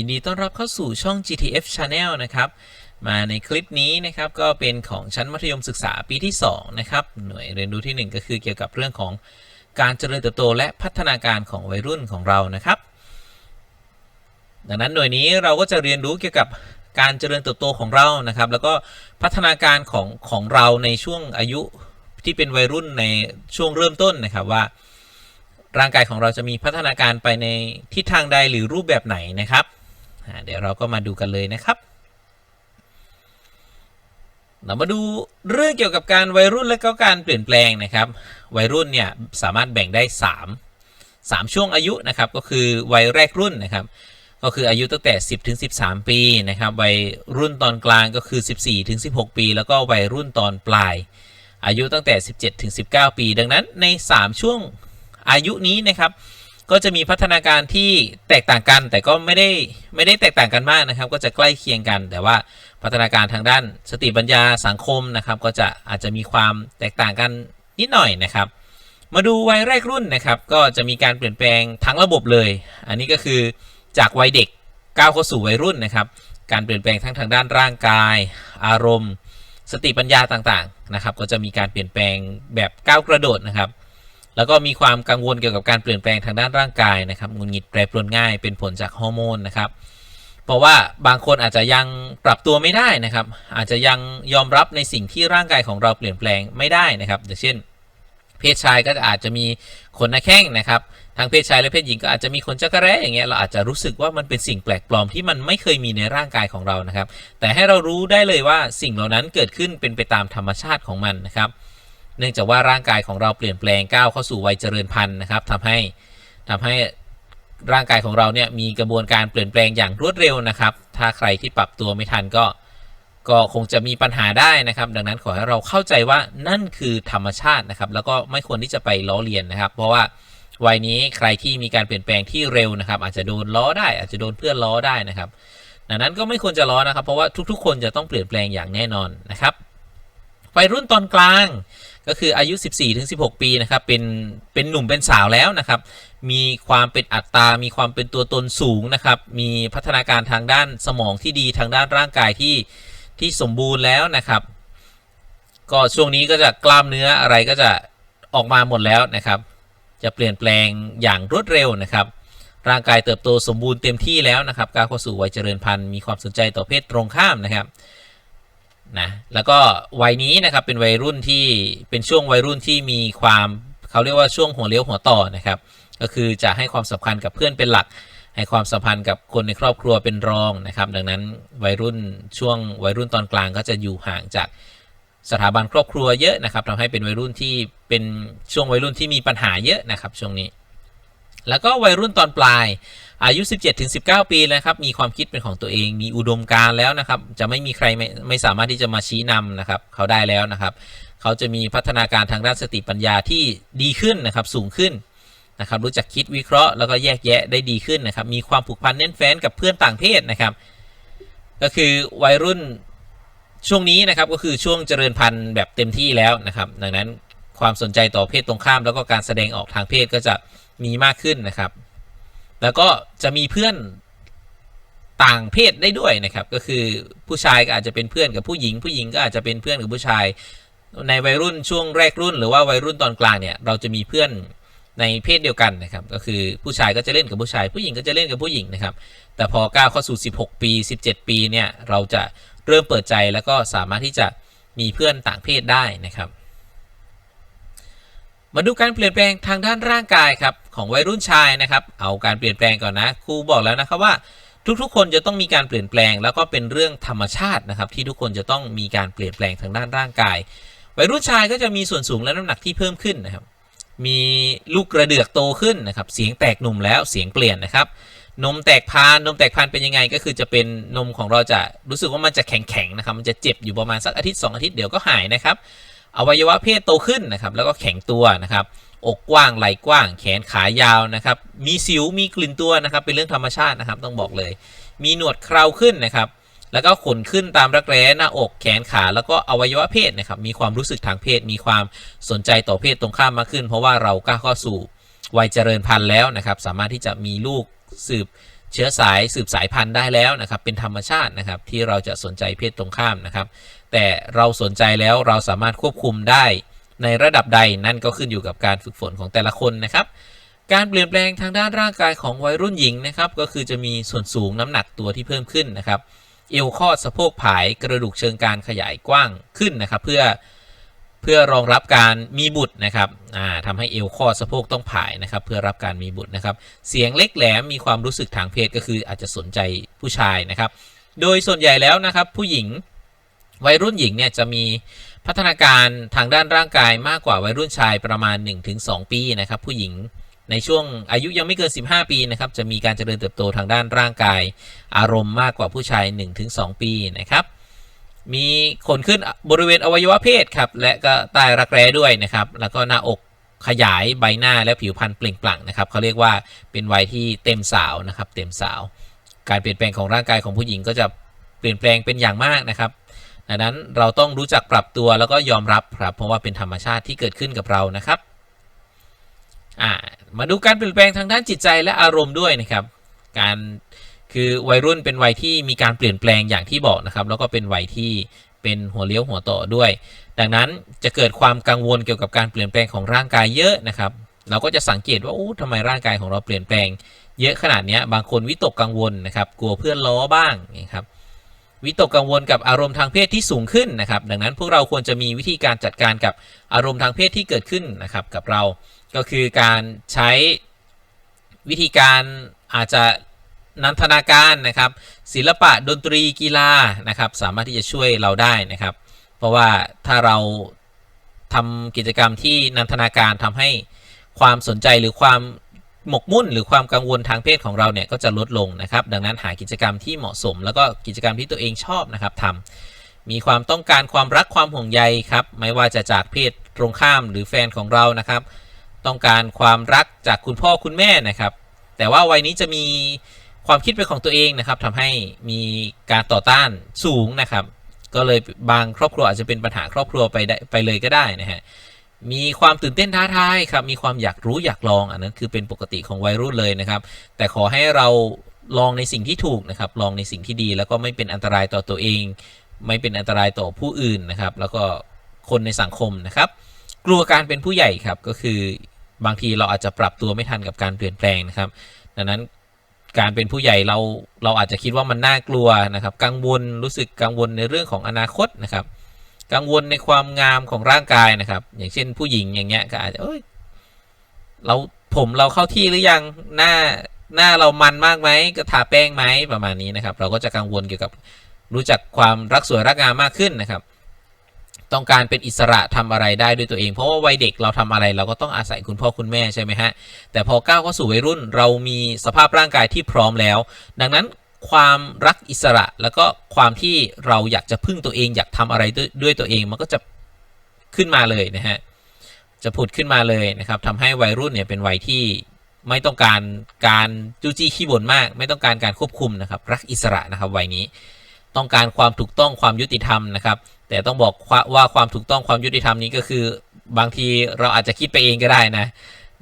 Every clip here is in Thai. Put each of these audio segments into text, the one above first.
ยินดีต้อนรับเข้าสู่ช่อง GTF Channel นะครับ มาในคลิปนี้นะครับก็เป็นของชั้นมัธยมศึกษาปีที่ 2 นะครับ หน่วยเรียนรู้ทีหนึ่1 ก็คือเกี่ยวกับเรื่องของการเจริญเติบโตและพัฒนาการของวัยรุ่นของเรานะครับ ดังนั้นหน่วยนี้เราก็จะเรียนรู้เกี่ยวกับการเจริญเติบโตของเรานะครับ แล้วก็พัฒนาการของของเราในช่วงอายุที่เป็นวัยรุ่นในช่วงเริ่มต้นนะครับว่าร่างกายของเราจะมีพัฒนาการไปในทิศทางใดหรือรูปแบบไหนนะครับ เดี๋ยวเราก็มาดูกันเลยนะครับ เรามาดูเรื่องเกี่ยวกับการวัยรุ่นและก็การเปลี่ยนแปลงนะครับ วัยรุ่นเนี่ยสามารถแบ่งได้ 3 3 ช่วงอายุนะครับก็คือวัยแรกรุ่นนะครับ ก็คืออายุตั้งแต่ 10ถึง13 ปีนะครับ วัยรุ่นตอนกลางก็คือ 14ถึง16 ปี แล้วก็วัยรุ่นตอนปลาย อายุตั้งแต่ 17ถึง19 ปี ดังนั้นใน 3 ช่วงอายุนี้นะครับ ก็จะมีพัฒนาการที่แตกต่างกัน แต่ก็ไม่ได้ไม่ได้แตกต่างกันมากนะครับ ก็จะใกล้เคียงกัน แต่ว่าพัฒนาการทางด้านสติปัญญาสังคมนะครับ ก็จะอาจจะมีความแตกต่างกันนิดหน่อยนะครับ มาดูวัยแรกรุ่นนะครับ ก็จะมีการเปลี่ยนแปลงทั้งระบบเลย อันนี้ก็คือจากวัยเด็กก้าวเข้าสู่วัยรุ่นนะครับ การเปลี่ยนแปลงทั้งทางด้านร่างกาย อารมณ์ สติปัญญาต่างๆนะครับ ก็จะมีการเปลี่ยนแปลงแบบก้าวกระโดดนะครับ แล้วก็มีความกังวลเกี่ยวกับการเปลี่ยนแปลงทางด้านร่างกายนะครับงุนงิดแปรปรวนง่ายเป็นผลจากฮอร์โมนนะครับเพราะว่าบางคนอาจจะยังปรับตัวไม่ได้นะครับ อาจจะยังยอมรับในสิ่งที่ร่างกายของเราเปลี่ยนแปลงไม่ได้นะครับอย่างเช่น เพศชายก็อาจจะมีขนหน้าแข้งนะครับทางเพศชายและเพศหญิงก็อาจจะมีขนจักระแร้อย่างเงี้ยเราอาจจะรู้สึกว่ามันเป็นสิ่งแปลกปลอมที่มันไม่เคยมีในร่างกายของเรานะครับ แต่ให้เรารู้ได้เลยว่าสิ่งเหล่านั้นเกิดขึ้นเป็นไปตามธรรมชาติของมันนะครับ เนื่องจากว่าร่างกายของเราเปลี่ยนแปลงก้าวเข้าสู่วัยเจริญพันธุ์นะครับทำให้ทำให้ร่างกายของเราเนี่ยมีกระบวนการเปลี่ยนแปลงอย่างรวดเร็วนะครับ ถ้าใครที่ปรับตัวไม่ทันก็ก็คงจะมีปัญหาได้นะครับ ดังนั้นขอให้เราเข้าใจว่านั่นคือธรรมชาตินะครับ แล้วก็ไม่ควรที่จะไปล้อเลียนนะครับ เพราะว่าวัยนี้ใครที่มีการเปลี่ยนแปลงที่เร็วนะครับ อาจจะโดนล้อได้ อาจจะโดนเพื่อนล้อได้นะครับ ดังนั้นก็ไม่ควรจะล้อนะครับ เพราะว่าทุกๆ คนจะต้องเปลี่ยนแปลงอย่างแน่นอนนะครับวัยรุ่นตอนกลางก็คืออายุ 14-16ปีนะครับเป็นเป็นหนุ่มเป็นสาวแล้วนะครับมีความเป็นอัตตามีความเป็นตัวตนสูงนะครับมีพัฒนาการทางด้านสมองที่ดีทางด้านร่างกายที่ที่สมบูรณ์แล้วนะครับ ก็ช่วงนี้ก็จะกล้ามเนื้ออะไรก็จะออกมาหมดแล้วนะครับ จะเปลี่ยนแปลงอย่างรวดเร็วนะครับ ร่างกายเติบโตสมบูรณ์เต็มที่แล้วนะครับก้าวเข้าสู่วัยเจริญพันธุ์มีความสนใจต่อเพศตรงข้ามนะครับ นะแล้วก็วัยนี้นะครับเป็นวัยรุ่นที่เป็นช่วงวัยรุ่นที่มีความเขาเรียกว่าช่วงหัวเลี้ยวหัวต่อนะครับก็คือจะให้ความสำคัญกับเพื่อนเป็นหลัก ให้ความสัมพันธ์กับคนในครอบครัวเป็นรองนะครับ ดังนั้นวัยรุ่นช่วงวัยรุ่นตอนกลางก็จะอยู่ห่างจากสถาบันครอบครัวเยอะนะครับทำให้เป็นวัยรุ่นที่เป็นช่วงวัยรุ่นที่มีปัญหาเยอะนะครับช่วงนี้ แล้วก็วัยรุ่นตอนปลาย อายุ 17-19 ปีนะครับ มีความคิดเป็นของตัวเอง มีอุดมการณ์แล้วนะครับ จะไม่มีใครไม่ไม่สามารถที่จะมาชี้นำนะครับ เขาได้แล้วนะครับ เขาจะมีพัฒนาการทางด้านสติปัญญาที่ดีขึ้นนะครับ สูงขึ้นนะครับ รู้จักคิดวิเคราะห์แล้วก็แยกแยะได้ดีขึ้นนะครับ มีความผูกพันแน่นแฟ้นกับเพื่อนต่างเพศนะครับ ก็คือวัยรุ่นช่วงนี้นะครับก็คือช่วงเจริญพันธุ์แบบเต็มที่แล้วนะครับ ดังนั้นความสนใจต่อเพศตรงข้าม แล้วก็การแสดงออกทางเพศก็จะ มีมากขึ้นนะครับ แล้วก็จะมีเพื่อนต่างเพศได้ด้วยนะครับ ก็คือผู้ชายก็อาจจะเป็นเพื่อนกับผู้หญิง ผู้หญิงก็อาจจะเป็นเพื่อนกับผู้ชาย ในวัยรุ่นช่วงแรกรุ่น หรือว่าวัยรุ่นตอนกลางเนี่ยเราจะมีเพื่อนในเพศเดียวกันนะครับ ก็คือผู้ชายก็จะเล่นกับผู้ชาย ผู้หญิงก็จะเล่นกับผู้หญิงนะครับ แต่พอก้าวเข้าสู่ 16 ปี 17 ปีเนี่ยเราจะเริ่มเปิดใจแล้วก็สามารถที่จะมีเพื่อนต่างเพศได้นะครับ มาดูการเปลี่ยนแปลงทางด้านร่างกายครับของวัยรุ่นชายนะครับ เอาการเปลี่ยนแปลงก่อนนะครูบอกแล้วนะครับว่าทุกๆ คนจะต้องมีการเปลี่ยนแปลง แล้วก็เป็นเรื่องธรรมชาตินะครับที่ทุกคนจะต้องมีการเปลี่ยนแปลงทางด้านร่างกาย วัยรุ่นชายก็จะมีส่วนสูงและน้ำหนักที่เพิ่มขึ้นนะครับ มีลูกกระเดือกโตขึ้นนะครับ เสียงแตกหนุ่มแล้วเสียงเปลี่ยนนะครับ นมแตกพานนมแตกพานเป็นยังไงก็คือจะเป็นนมของเราจะรู้สึกว่ามันจะแข็งๆนะครับ มันจะเจ็บอยู่ประมาณสักอาทิตย์2อาทิตย์เดี๋ยวก็หายนะครับ อวัยวะเพศโตขึ้นนะครับ แล้วก็แข็งตัวนะครับ อกกว้างไหล่กว้าง แขนขายาวนะครับ มีสิวมีกลิ่นตัวนะครับ เป็นเรื่องธรรมชาตินะครับ ต้องบอกเลย มีหนวดเคราขึ้นนะครับ แล้วก็ขนขึ้นตามรักแร้หน้าอกแขนขา แล้วก็อวัยวะเพศนะครับ มีความรู้สึกทางเพศ มีความสนใจต่อเพศตรงข้ามมากขึ้น เพราะว่าเราก้าวเข้าสู่วัยเจริญพันธุ์แล้วนะครับ สามารถที่จะมีลูกสืบ เชื้อสายสืบสายพันธุ์ได้แล้วนะครับเป็นธรรมชาตินะครับที่เราจะสนใจเพศตรงข้ามนะครับ แต่เราสนใจแล้วเราสามารถควบคุมได้ในระดับใดนั่นก็ขึ้นอยู่กับการฝึกฝนของแต่ละคนนะครับ การเปลี่ยนแปลงทางด้านร่างกายของวัยรุ่นหญิงนะครับก็คือจะมีส่วนสูงน้ำหนักตัวที่เพิ่มขึ้นนะครับเอวข้อสะโพกผายกระดูกเชิงกรานขยายกว้างขึ้นนะครับ เพื่อ พื่อรองรับการมีบุตรนะครับทำให้เอวข้อสะโพกต้องผายนะครับ เพื่อรับการมีบุตรนะครับ เสียงเล็กแหลมมีความรู้สึกทางเพศก็คืออาจจะสนใจผู้ชายนะครับ โดยส่วนใหญ่แล้วนะครับ ผู้หญิงวัยรุ่นหญิงเนี่ยจะมีพัฒนาการทางด้านร่างกายมากกว่าวัยรุ่นชายประมาณ 1-2 ปีนะครับ ผู้หญิงในช่วงอายุยังไม่เกิน 15 ปีนะครับ จะมีการเจริญเติบโตทางด้านร่างกาย อารมณ์มากกว่าผู้ชาย 1-2 ปีนะครับ มีขนขึ้นบริเวณอวัยวะเพศครับ และก็ใต้รักแร้ด้วยนะครับ แล้วก็หน้าอกขยายใบหน้าและผิวพรรณเปล่งปลั่งนะครับเขาเรียกว่าเป็นวัยที่เต็มสาวนะครับ เต็มสาว การเปลี่ยนแปลงของร่างกายของผู้หญิงก็จะเปลี่ยนแปลงเป็นอย่างมากนะครับดังนั้นเราต้องรู้จักปรับตัวแล้วก็ยอมรับครับ เพราะว่าเป็นธรรมชาติที่เกิดขึ้นกับเรานะครับมาดูการเปลี่ยนแปลงทางด้านจิตใจและอารมณ์ด้วยนะครับ การ คือวัยรุ่นเป็นวัยที่มีการเปลี่ยนแปลงอย่างที่บอกนะครับ แล้วก็เป็นวัยที่เป็นหัวเลี้ยวหัวต่อด้วย ดังนั้นจะเกิดความกังวลเกี่ยวกับการเปลี่ยนแปลงของร่างกายเยอะนะครับ เราก็จะสังเกตว่าโอ้ทำไมร่างกายของเราเปลี่ยนแปลง เยอะขนาดนี้บางคนวิตกกังวลนะครับ กลัวเพื่อนล้อบ้างนะครับวิตกกังวลกับอารมณ์ทางเพศที่สูงขึ้นนะครับ ดังนั้นพวกเราควรจะมีวิธีการจัดการกับอารมณ์ทางเพศที่เกิดขึ้นนะครับ กับเรา ก็คือการใช้วิธีการอาจจะ นันทนาการนะครับศิลปะดนตรีกีฬานะครับสามารถที่จะช่วยเราได้นะครับ เพราะว่าถ้าเราทำกิจกรรมที่นันทนาการทำให้ความสนใจหรือความหมกมุ่นหรือความกังวลทางเพศของเราเนี่ยก็จะลดลงนะครับ ดังนั้นหากิจกรรมที่เหมาะสม แล้วก็กิจกรรมที่ตัวเองชอบนะครับทำมีความต้องการความรักความห่วงใยครับไม่ว่าจะจากเพศตรงข้ามหรือแฟนของเรานะครับ ต้องการความรักจากคุณพ่อคุณแม่นะครับ แต่ว่าวัยนี้จะมี ความคิดเป็นของตัวเองนะครับทำให้มีการต่อต้านสูงนะครับ ก็เลยบางครอบครัวอาจจะเป็นปัญหาครอบครัวไปได้ไปเลยก็ได้นะฮะมีความตื่นเต้นท้าทายครับมีความอยากรู้อยากลอง อันนั้นคือเป็นปกติของวัยรุ่นเลยนะครับ แต่ขอให้เราลองในสิ่งที่ถูกนะครับลองในสิ่งที่ดี แล้วก็ไม่เป็นอันตรายต่อตัวเอง ไม่เป็นอันตรายต่อผู้อื่นนะครับ แล้วก็คนในสังคมนะครับ กลัวการเป็นผู้ใหญ่ครับก็คือบางทีเราอาจจะปรับตัวไม่ทันกับการเปลี่ยนแปลงนะครับ ดังนั้น การเป็นผู้ใหญ่เราเราอาจจะคิดว่ามันน่ากลัวนะครับ กังวลรู้สึกกังวลในเรื่องของอนาคตนะครับ กังวลในความงามของร่างกายนะครับ อย่างเช่นผู้หญิงอย่างเงี้ยก็อาจจะเอ้ยเราผมเราเข้าที่หรือยังหน้าหน้าเรามันมากไหมก็ทาแป้งไหมประมาณนี้นะครับ เราก็จะกังวลเกี่ยวกับรู้จักความรักสวยรักงามมากขึ้นนะครับ ต้องการเป็นอิสระทำอะไรได้ด้วยตัวเอง เพราะว่าวัยเด็กเราทำอะไรเราก็ต้องอาศัยคุณพ่อคุณแม่ใช่ไหมฮะ แต่พอก้าวเข้าสู่วัยรุ่นเรามีสภาพร่างกายที่พร้อมแล้ว ดังนั้นความรักอิสระแล้วก็ความที่เราอยากจะพึ่งตัวเองอยากทำอะไรด้วยด้วยตัวเองมันก็จะขึ้นมาเลยนะฮะจะผุดขึ้นมาเลยนะครับทำให้วัยรุ่นเนี่ยเป็นวัยที่ไม่ต้องการการจู้จี้ขี้บ่นมาก ไม่ต้องการการควบคุมนะครับ รักอิสระนะครับวัยนี้ ต้องการความถูกต้องความยุติธรรมนะครับ แต่ต้องบอกว่าความถูกต้องความยุติธรรมนี้ก็คือบางทีเราอาจจะคิดไปเองก็ได้นะ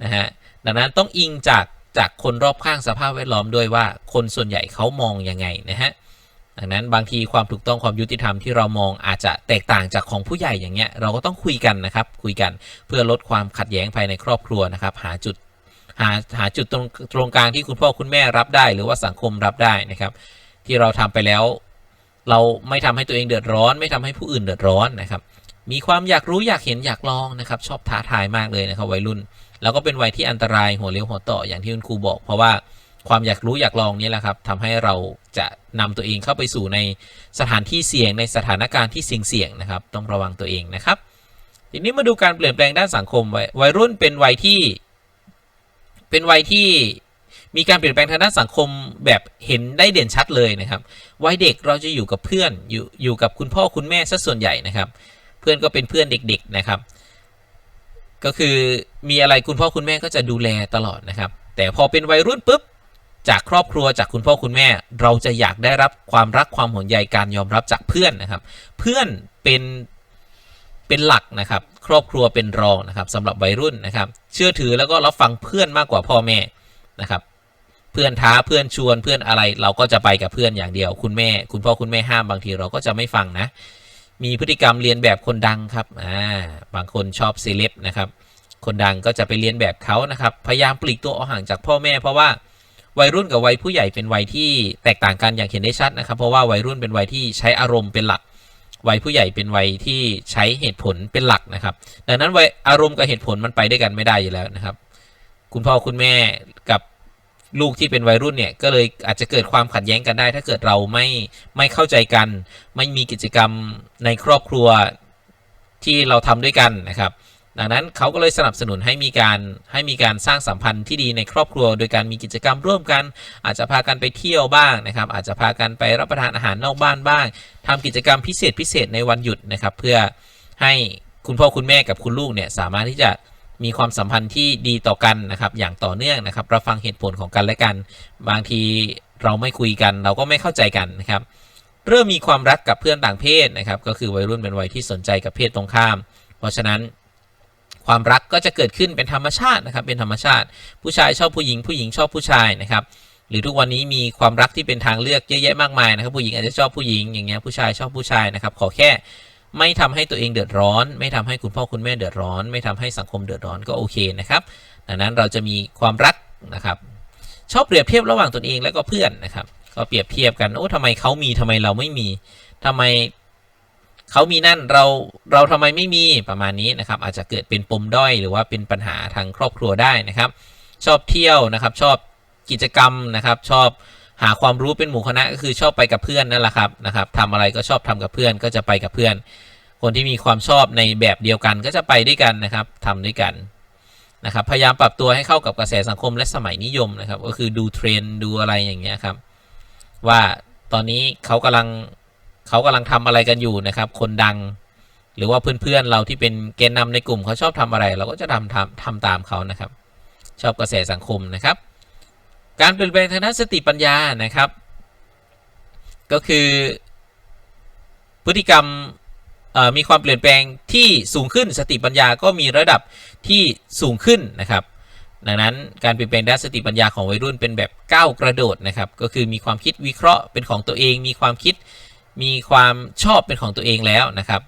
นะฮะดังนั้นต้องอิงจากจากคนรอบข้างสภาพแวดล้อมด้วยว่าคนส่วนใหญ่เขามองยังไงนะฮะดังนั้นบางทีความถูกต้องความยุติธรรมที่เรามองอาจจะแตกต่างจากของผู้ใหญ่อย่างเงี้ยเราก็ต้องคุยกันนะครับคุยกันเพื่อลดความขัดแย้งภายในครอบครัวนะครับ หาจุดหาหาจุดตรงตรงกลางที่คุณพ่อคุณแม่รับได้ หรือว่าสังคมรับได้นะครับ ที่เราทำไปแล้ว เราไม่ทำให้ตัวเองเดือดร้อน ไม่ทำให้ผู้อื่นเดือดร้อนนะครับ มีความอยากรู้อยากเห็นอยากลองนะครับ ชอบท้าทายมากเลยนะครับวัยรุ่น แล้วก็เป็นวัยที่อันตรายหัวเลี้ยวหัวต่ออย่างที่คุณครูบอก เพราะว่าความอยากรู้อยากลองนี่แหละครับทำให้เราจะนำตัวเองเข้าไปสู่ในสถานที่เสี่ยงในสถานการณ์ที่เสี่ยงๆนะครับ ต้องระวังตัวเองนะครับ ทีนี้มาดูการเปลี่ยนแปลงด้านสังคมวัยรุ่นเป็นวัยที่ เป็นวัยที่ มีการเปลี่ยนแปลงทางด้านสังคมแบบเห็นได้เด่นชัดเลยนะครับวัยเด็กเราจะอยู่กับเพื่อนอยู่อยู่กับคุณพ่อคุณแม่ซะส่วนใหญ่นะครับ เพื่อนก็เป็นเพื่อนเด็ก ๆนะครับ ก็คือมีอะไรคุณพ่อคุณแม่ก็จะดูแลตลอดนะครับ แต่พอเป็นวัยรุ่นปุ๊บจากครอบครัวจากคุณพ่อคุณแม่ เราจะอยากได้รับความรักความห่วงใยการยอมรับจากเพื่อนนะครับ เพื่อนเป็นเป็นหลักนะครับ ครอบครัวเป็นรองนะครับสำหรับวัยรุ่นนะครับ เชื่อถือแล้วก็รับฟังเพื่อนมากกว่าพ่อแม่นะครับ เพื่อนท้าเพื่อนชวนเพื่อนอะไร เราก็จะไปกับเพื่อนอย่างเดียว คุณแม่ คุณพ่อคุณแม่ห้ามบางทีเราก็จะไม่ฟังนะ มีพฤติกรรมเรียนแบบคนดังครับอ่าบางคนชอบเซเลบนะครับคนดังก็จะไปเรียนแบบเขานะครับ พยายามปลีกตัวออกห่างจากพ่อแม่ เพราะว่าวัยรุ่นกับวัยผู้ใหญ่เป็นวัยที่แตกต่างกันอย่างเห็นได้ชัดนะครับ เพราะว่าวัยรุ่นเป็นวัยที่ใช้อารมณ์เป็นหลัก วัยผู้ใหญ่เป็นวัยที่ใช้เหตุผลเป็นหลักนะครับ ดังนั้นวัยอารมณ์กับเหตุผลมันไปด้วยกันไม่ได้อยู่แล้วนะครับ คุณพ่อคุณแม่ ลูกที่เป็นวัยรุ่นเนี่ยก็เลยอาจจะเกิดความขัดแย้งกันได้ ถ้าเกิดเราไม่ไม่เข้าใจกัน ไม่มีกิจกรรมในครอบครัวที่เราทำด้วยกันนะครับ ดังนั้นเขาก็เลยสนับสนุนให้มีการให้มีการสร้างสัมพันธ์ที่ดีในครอบครัว โดยการมีกิจกรรมร่วมกัน อาจจะพากันไปเที่ยวบ้างนะครับ อาจจะพากันไปรับประทานอาหารนอกบ้านบ้างทำกิจกรรมพิเศษพิเศษในวันหยุดนะครับ เพื่อให้คุณพ่อคุณแม่กับคุณลูกเนี่ยสามารถที่จะ มีความสัมพันธ์ที่ดีต่อกันนะครับ อย่างต่อเนื่องนะครับรับฟังเหตุผลของกันและกัน บางทีเราไม่คุยกัน เราก็ไม่เข้าใจกันนะครับ เริ่มมีความรักกับเพื่อนต่างเพศนะครับ ก็คือวัยรุ่นเป็นวัยที่สนใจกับเพศตรงข้าม เพราะฉะนั้นความรักก็จะเกิดขึ้นเป็นธรรมชาตินะครับ เป็นธรรมชาติ ผู้ชายชอบผู้หญิง ผู้หญิงชอบผู้ชายนะครับ หรือทุกวันนี้มีความรักที่เป็นทางเลือกเยอะแยะมากมายนะครับ ผู้หญิงอาจจะชอบผู้หญิงอย่างเงี้ย ผู้ชายชอบผู้ชายนะครับ ขอแค่ ไม่ทำให้ตัวเองเดือดร้อน ไม่ทำให้คุณพ่อคุณแม่เดือดร้อน ไม่ทำให้สังคมเดือดร้อนก็โอเคนะครับ ดังนั้นเราจะมีความรักนะครับ ชอบเปรียบเทียบระหว่างตนเองและก็เพื่อนนะครับ ก็เปรียบเทียบกันโอ้ทำไมเขามีทำไมเราไม่มีทำไมเขามีนั่นเราเราทำไมไม่มีประมาณนี้นะครับ อาจจะเกิดเป็นปมด้อยหรือว่าเป็นปัญหาทางครอบครัวได้นะครับ ชอบเที่ยวนะครับ ชอบกิจกรรมนะครับ ชอบ หาความรู้เป็นหมู่คณะก็คือชอบไปกับเพื่อนนั่นแหละครับนะครับทำอะไรก็ชอบทำกับเพื่อนก็จะไปกับเพื่อน คนที่มีความชอบในแบบเดียวกันก็จะไปด้วยกันนะครับทำด้วยกันนะครับพยายามปรับตัวให้เข้ากับกระแสสังคมและสมัยนิยมนะครับ ก็คือดูเทรนด์ดูอะไรอย่างเงี้ยครับ ว่าตอนนี้เขากำลังเขากำลังทำอะไรกันอยู่นะครับ คนดัง หรือว่าเพื่อนๆเราที่เป็นแกนนำในกลุ่มเขาชอบทำอะไร เราก็จะทำทำทำตามเขานะครับ ชอบกระแสสังคมนะครับ การเปลี่ยนแปลงทางด้านสติปัญญานะครับ ก็คือพฤติกรรมมีความเปลี่ยนแปลงที่สูงขึ้นสติปัญญาก็มีระดับที่สูงขึ้นนะครับ ดังนั้นการเปลี่ยนแปลงด้านสติปัญญาของวัยรุ่นเป็นแบบก้าวกระโดดนะครับ ก็คือมีความคิดวิเคราะห์เป็นของตัวเอง มีความคิดมีความชอบเป็นของตัวเองแล้วนะครับ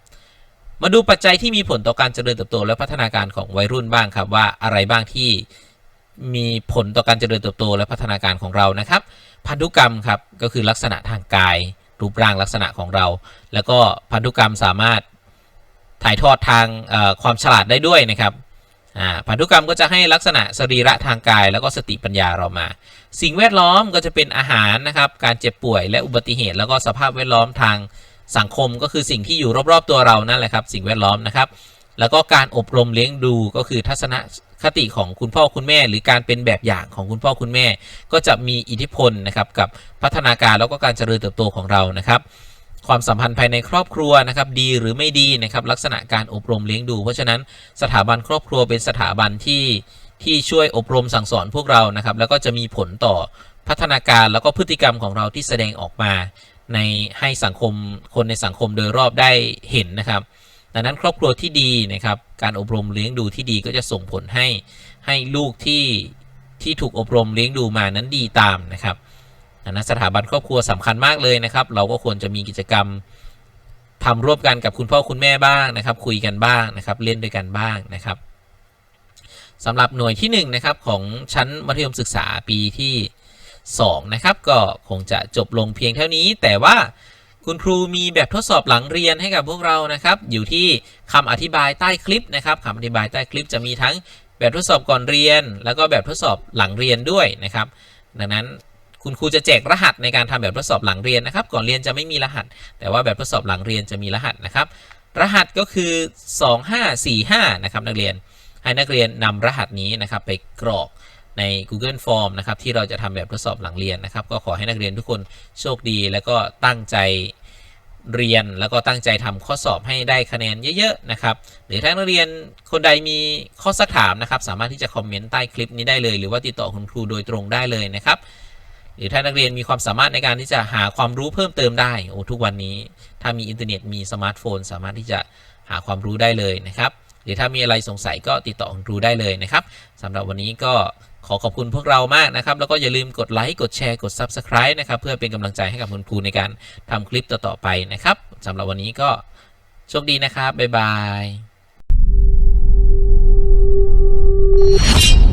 มาดูปัจจัยที่มีผลต่อการเจริญเติบโตและพัฒนาการของวัยรุ่นบ้างครับว่าอะไรบ้างที่ มีผลต่อการเจริญเติบโตและพัฒนาการของเรานะครับ พันธุกรรมครับก็คือลักษณะทางกาย รูปร่างลักษณะของเรา แล้วก็พันธุกรรมสามารถถ่ายทอดทางความฉลาดได้ด้วยนะครับพันธุกรรมก็จะให้ลักษณะสรีระทางกาย แล้วก็สติปัญญาเรามา สิ่งแวดล้อมก็จะเป็นอาหารนะครับ การเจ็บป่วยและอุบัติเหตุ แล้วก็สภาพแวดล้อมทางสังคมก็คือสิ่งที่อยู่รอบๆตัวเรานั่นแหละครับ สิ่งแวดล้อมนะครับ แล้วก็การอบรมเลี้ยงดูก็คือทัศน คติของคุณพ่อคุณแม่ หรือการเป็นแบบอย่างของคุณพ่อคุณแม่ ก็จะมีอิทธิพลนะครับกับพัฒนาการแล้วก็การเจริญเติบโตของเรานะครับความสัมพันธ์ภายในครอบครัวนะครับ ดีหรือไม่ดีนะครับ ลักษณะการอบรมเลี้ยงดู เพราะฉะนั้นสถาบันครอบครัวเป็นสถาบันที่ที่ช่วยอบรมสั่งสอนพวกเรานะครับ แล้วก็จะมีผลต่อพัฒนาการแล้วก็พฤติกรรมของเราที่แสดงออกมา ในให้สังคมคนในสังคมโดยรอบได้เห็นนะครับ ดังนั้นครอบครัวที่ดีนะครับ การอบรมเลี้ยงดูที่ดีก็จะส่งผลให้ให้ลูกที่ที่ถูกอบรมเลี้ยงดูมานั้นดีตามนะครับดังนั้นสถาบันครอบครัวสำคัญมากเลยนะครับ เราก็ควรจะมีกิจกรรมทำร่วมกันกับคุณพ่อคุณแม่บ้างนะครับ คุยกันบ้างนะครับ เล่นด้วยกันบ้างนะครับสำหรับหน่วยที่1นะครับของชั้นมัธยมศึกษาปีที่2นะครับก็คงจะจบลงเพียงเท่านี้แต่ว่า คุณครูมีแบบทดสอบหลังเรียนให้กับพวกเรานะครับ อยู่ที่คำอธิบายใต้คลิปนะครับคำอธิบายใต้คลิปจะมีทั้งแบบทดสอบก่อนเรียน แล้วก็แบบทดสอบหลังเรียนด้วยนะครับ ดังนั้นคุณครูจะแจกรหัสในการทำแบบทดสอบหลังเรียนนะครับ ก่อนเรียนจะไม่มีรหัส แต่ว่าแบบทดสอบหลังเรียนจะมีรหัสนะครับ รหัสก็คือ 2545 นะครับนักเรียน ให้นักเรียนนำรหัสนี้นะครับไปกรอก ใน Google Form นะครับที่เราจะทำแบบทดสอบหลังเรียนนะครับ ก็ขอให้นักเรียนทุกคนโชคดี แล้วก็ตั้งใจเรียนแล้วก็ตั้งใจทำข้อสอบให้ได้คะแนนเยอะๆนะครับหรือถ้านักเรียนคนใดมีข้อสักถามนะครับ สามารถที่จะคอมเมนต์ใต้คลิปนี้ได้เลย หรือว่าติดต่อคุณครูโดยตรงได้เลยนะครับหรือถ้านักเรียนมีความสามารถในการที่จะหาความรู้เพิ่มเติมได้โอ้ทุกวันนี้ ถ้ามีอินเทอร์เน็ตมีสมาร์ทโฟน สามารถที่จะหาความรู้ได้เลยนะครับ หรือถ้ามีอะไรสงสัยก็ติดต่อคุณครูได้เลยนะครับสำหรับวันนี้ก็ ขอขอบคุณพวกเรามากนะครับ แล้วก็อย่าลืมกดไลค์กดแชร์กด Subscribe นะครับ เพื่อเป็นกำลังใจให้กับคุณครูในการทำคลิปต่อๆไปนะครับสำหรับวันนี้ก็โชคดีนะครับบ๊ายบาย